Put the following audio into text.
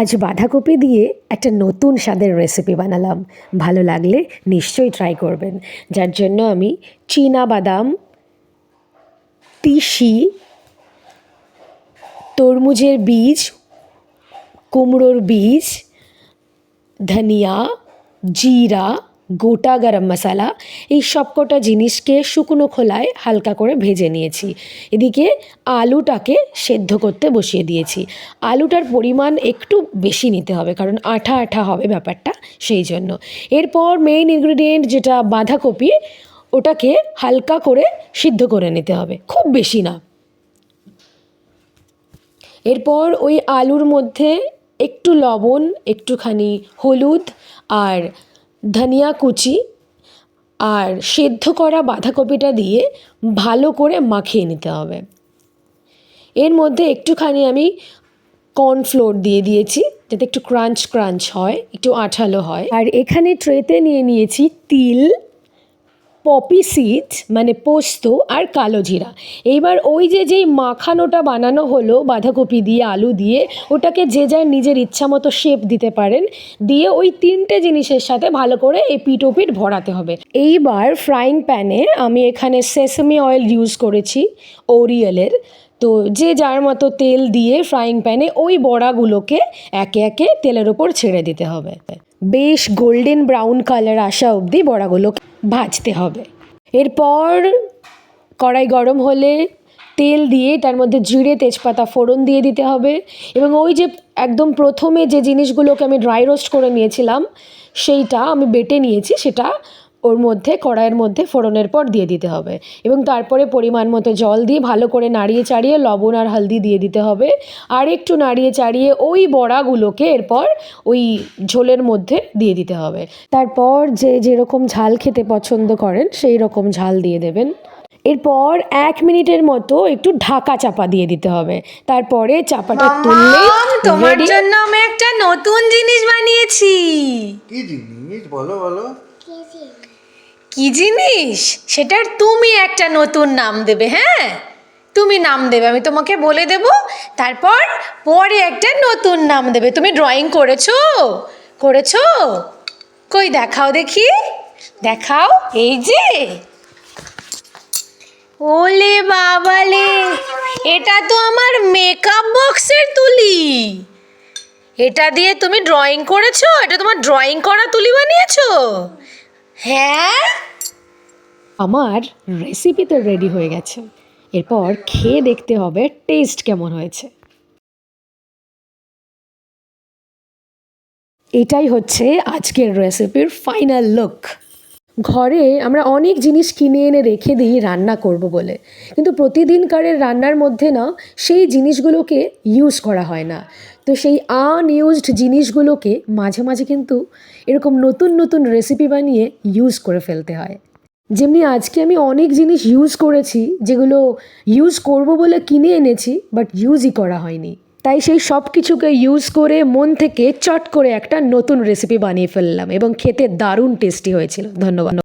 আজ বাঁধাকপি দিয়ে একটা নতুন স্বাদের রেসিপি বানালাম। ভালো লাগলে নিশ্চয়ই ট্রাই করবেন। যার জন্য আমি চীনা বাদাম, তিসি, তরমুজের বীজ, কুমড়োর বীজ, ধনিয়া, জিরা গোটা গরম মশলা, এই সবকটা জিনিসকে শুকনো খোলায় হালকা করে ভেজে নিয়েছি। এদিকে আলুটাকে সেদ্ধ করতে বসিয়ে দিয়েছি। আলুটার পরিমাণ একটু বেশি নিতে হবে, কারণ আঠা আঠা হবে ব্যাপারটা সেই জন্য। এরপর মেইন ইনগ্রিডিয়েন্ট যেটা বাঁধাকপি, ওটাকে হালকা করে সিদ্ধ করে নিতে হবে, খুব বেশি না। এরপর ওই আলুর মধ্যে একটু লবণ, একটুখানি হলুদ আর ধনিয়া কুচি আর সেদ্ধ করা বাঁধাকপিটা দিয়ে ভালো করে মাখিয়ে নিতে হবে। এর মধ্যে একটুখানি আমি কর্নফ্লোর দিয়ে দিয়েছি, যাতে একটু ক্রাঞ্চ ক্রাঞ্চ হয়, একটু আঠালো হয়। আর এখানে ট্রেতে নিয়ে নিয়েছি তিল। পপি সিড মানে পোস্ত আর কালো জিরা। এইবার ওই যে যেই মাখানোটা বানানো হলো, বাঁধাকপি দিয়ে, আলু দিয়ে, ওটাকে যে যার নিজের ইচ্ছা মতো শেপ দিতে পারেন, দিয়ে ওই তিনটে জিনিসের সাথে ভালো করে এপিট ওপিট ভরাতে হবে। এইবার ফ্রাইং প্যানে আমি এখানে সেসমি অয়েল ইউজ করেছি ওরিয়েলের তো যে যার মতো তেল দিয়ে ফ্রাইং প্যানে ওই বড়াগুলোকে একে একে তেলের ওপর ছেড়ে দিতে হবে। বেশ গোল্ডেন ব্রাউন কালার আসা অবধি বড়াগুলো ভাজতে হবে। এরপর কড়াই গরম হলে তেল দিয়ে তার মধ্যে জিরে, তেজপাতা, ফোড়ন দিয়ে দিতে হবে এবং ওই যে একদম প্রথমে যে জিনিসগুলোকে আমি ড্রাই রোস্ট করে নিয়েছিলাম, সেইটা আমি বেটে নিয়েছি, সেটা ওর মধ্যে কড়াইয়ের মধ্যে ফোড়নের পর দিয়ে দিতে হবে। এবং তারপরে পরিমাণ মতো জল দিয়ে ভালো করে নাড়িয়ে চাড়িয়ে লবণ আর হলদি দিয়ে দিতে হবে। আর একটু নাড়িয়ে চাড়িয়ে ওই বড়াগুলোকে এরপর ওই ঝোলের মধ্যে দিয়ে দিতে হবে। তারপর যে যেরকম ঝাল খেতে পছন্দ করেন সেই রকম ঝাল দিয়ে দেবেন। এরপর এক মিনিটের মতো একটু ঢাকা চাপা দিয়ে দিতে হবে। তারপরে চাপাটা তুললেই মাম, তোমার জন্য আমি একটা নতুন জিনিস বানিয়েছি। কি জিনিস? বলো বলো। কি জিনিস? সেটার তুমি একটা নতুন নাম দেবে হ্যাঁ? তুমি নাম দেবে, আমি তোমাকে বলে দেব, তারপর পরে একটা নতুন নাম দেবে। তুমি ড্রয়িং করেছ? করেছ? কই দেখাও দেখি। দেখাও, এই যে। ওলে বাবালে, এটা তো আমার মেকআপ বক্সের তুলি। এটা দিয়ে তুমি ড্রয়িং করেছ? এটা তোমার ড্রয়িং করা তুলি বানিয়েছো? হ্যাঁ? আমার রেসিপি তো রেডি হয়ে গেছে। এরপর খেয়ে দেখতে হবে টেস্ট কেমন হয়েছে। এটাই হচ্ছে আজকের রেসিপির ফাইনাল লুক ঘরে আমরা অনেক জিনিস কিনে এনে রেখে দিই রান্না করব বলে। কিন্তু প্রতিদিনকারের রান্নার মধ্যে না, সেই জিনিসগুলোকে ইউজ করা হয় না। তো সেই আনইউজড জিনিসগুলোকে মাঝে মাঝে কিন্তু এরকম নতুন নতুন রেসিপি বানিয়ে ইউজ করে ফেলতে হয়। যেমনি আজকে আমি অনেক জিনিস ইউজ করেছি, যেগুলো ইউজ করব বলে কিনে এনেছি বাট ইউজই করা হয়নি। তাই সেই সব কিছুকে ইউজ করে মন থেকে চট করে একটা নতুন রেসিপি বানিয়ে ফেললাম এবং খেতে দারুণ টেস্টি হয়েছিল। ধন্যবাদ।